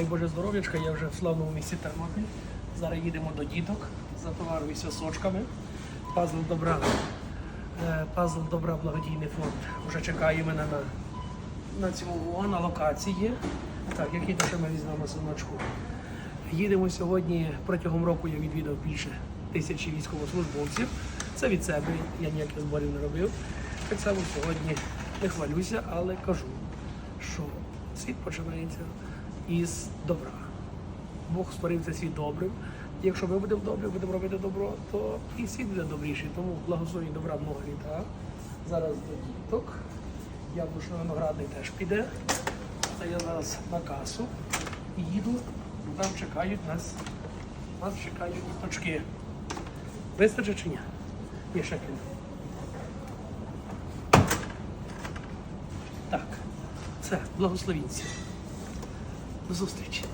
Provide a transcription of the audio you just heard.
дай Боже здоров'ячка, я вже в славному місці Тернопіль. Зараз їдемо до діток, затоваруюся сочками. Пазл добра. е, Пазл добра благодійний фонд. Вже чекає мене на, на цьому на локації. Так, який то ще ми візьмемо синочку. Їдемо сьогодні. Протягом року я відвідав більше тисячі військовослужбовців. Це від себе, я ніяких зборів не робив. Так само сьогодні не хвалюся, але кажу, що світ починається із добра. Бог створив цей світ добрим. Якщо ми будемо добрі, будемо робити добро, то і світ буде добріший. Тому благословень добра много літа. Зараз до діток. Яблучно виноградний теж піде. Це я зараз на касу їду. Там чекають нас. Нас чекають діточки. Вистачить чи ні? Є ще кілька. Так, це благословінці. Зустрічі.